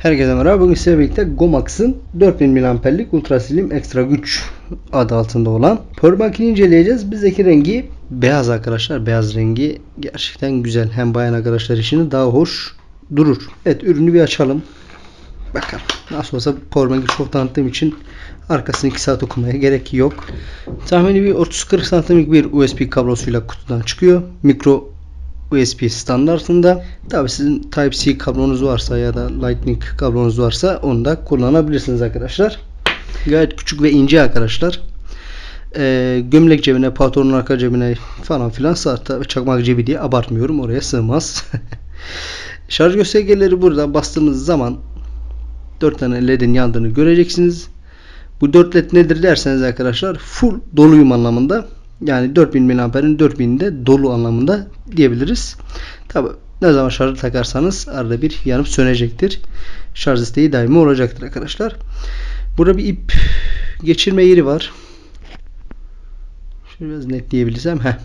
Herkese merhaba. Bugün sizlerle birlikte Gomax'ın 4000 mAh'lik Ultra Slim Extra Güç adı altında olan Powerbank'ini inceleyeceğiz. Bizdeki rengi beyaz arkadaşlar. Beyaz rengi gerçekten güzel. Hem bayan arkadaşlar için daha hoş durur. Evet ürünü bir açalım. Bakalım. Nasıl olsa Powerbank'i çok tanıttığım için arkasını 2 saat okumaya gerek yok. Tahmini bir 30-40 santimlik bir USB kablosuyla kutudan çıkıyor. Mikro USB standartında. Tabi sizin Type-C kablonuz varsa ya da Lightning kablonuz varsa onu da kullanabilirsiniz arkadaşlar. Gayet küçük ve ince arkadaşlar. Ee, gömlek cebine, pantolonun arka cebine falan filan. Tabi çakmak cebi diye abartmıyorum. Oraya sığmaz. Şarj göstergeleri burada bastığımız zaman 4 tane ledin yandığını göreceksiniz. Bu 4 led nedir derseniz arkadaşlar full doluyum anlamında. Yani 4000 mAh'in 4000'de dolu anlamında diyebiliriz. Tabi ne zaman şarjı takarsanız arada bir yanıp sönecektir. Şarj isteği daimi olacaktır arkadaşlar. Burada bir ip geçirme yeri var. Şöyle biraz netleyebilirsem. Heh.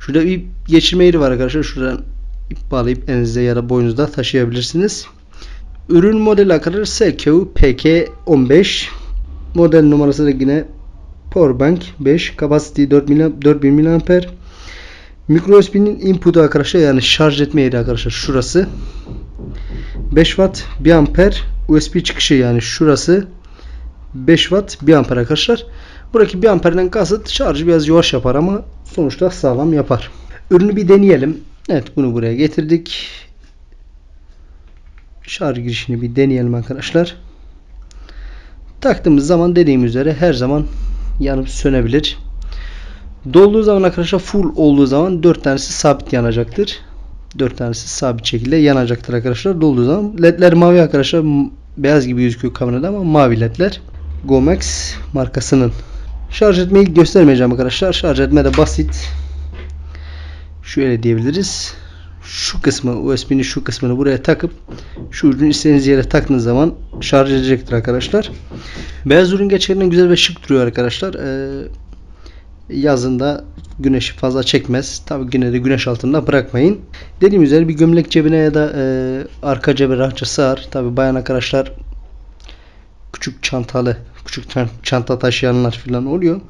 Şurada bir geçirme yeri var arkadaşlar. Şuradan ip bağlayıp elinizde ya da boynunuzda taşıyabilirsiniz. Ürün modeli arkadaşlar SQ PK15 model numarası da yine Powerbank 5 capacity 4000 mAh Micro USB'nin input'u arkadaşlar yani şarj etme yeri arkadaşlar şurası. 5 watt 1 amper USB çıkışı yani şurası. 5 watt 1 amper arkadaşlar. Buradaki 1 amperden kasıt şarjı biraz yavaş yapar ama sonuçta sağlam yapar. Ürünü bir deneyelim. Evet bunu buraya getirdik. Şarj girişini bir deneyelim arkadaşlar. Taktığımız zaman dediğim üzere her zaman yanıp sönebilir. Dolduğu zaman arkadaşlar full olduğu zaman 4 tanesi sabit yanacaktır. 4 tanesi sabit şekilde yanacaktır arkadaşlar. Dolduğu zaman ledler mavi arkadaşlar. Beyaz gibi gözüküyor kamerada ama mavi ledler. Gomex markasının. Şarj etmeyi göstermeyeceğim arkadaşlar. Şarj etme de basit. Şöyle diyebiliriz. Şu kısmı USB'nin şu kısmını buraya takıp şu ucunu istediğiniz yere taktığınız zaman şarj edecektir arkadaşlar. Beyaz ürün gerçekten güzel ve şık duruyor arkadaşlar. Ee, yazında güneşi fazla çekmez. Tabi yine de güneş altında bırakmayın. Dediğim üzere bir gömlek cebine ya da e, arka cebe rahatça sığar. Tabi bayan arkadaşlar küçük çantalı, küçük çanta taşıyanlar falan oluyor.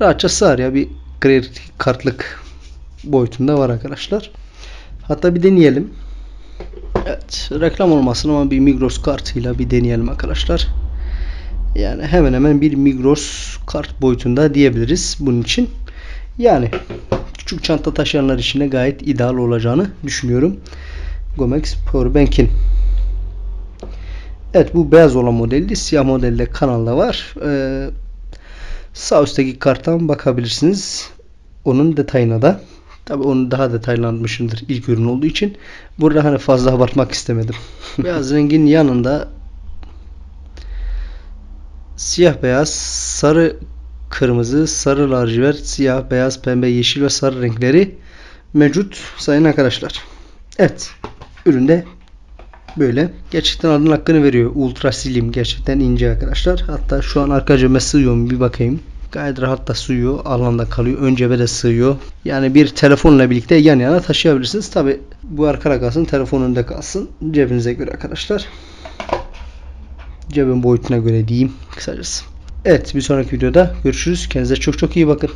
Rahatça sığar ya bir kredi kartlık boyutunda var arkadaşlar. Hatta bir deneyelim. Evet, reklam olmasın ama bir Migros kartıyla bir deneyelim arkadaşlar. Yani hemen hemen bir Migros kart boyutunda diyebiliriz bunun için. Yani küçük çanta taşıyanlar için de gayet ideal olacağını düşünüyorum. Gomex Powerbank'in. Evet bu beyaz olan modeldi. Siyah modelde kanalda var. Ee, sağ üstteki karttan bakabilirsiniz. Onun detayına da. Tabi onu daha detaylanmışımdır ilk ürün olduğu için. Burada hani fazla abartmak istemedim. Beyaz rengin yanında siyah beyaz, sarı kırmızı, sarı lacivert, siyah, beyaz, pembe, yeşil ve sarı renkleri mevcut sayın arkadaşlar. Evet. Üründe böyle. Gerçekten adının hakkını veriyor. Ultra slim. Gerçekten ince arkadaşlar. Hatta şu an arka cebime sığıyor mu bir bakayım. Gayet rahat da sığıyor. Alanda kalıyor. Ön cebe de sığıyor. Yani bir telefonla birlikte yan yana taşıyabilirsiniz. Tabi bu arkada kalsın. Telefon önünde kalsın. Cebinize göre arkadaşlar. Cebin boyutuna göre diyeyim kısacası. Evet bir sonraki videoda görüşürüz. Kendinize çok çok iyi bakın.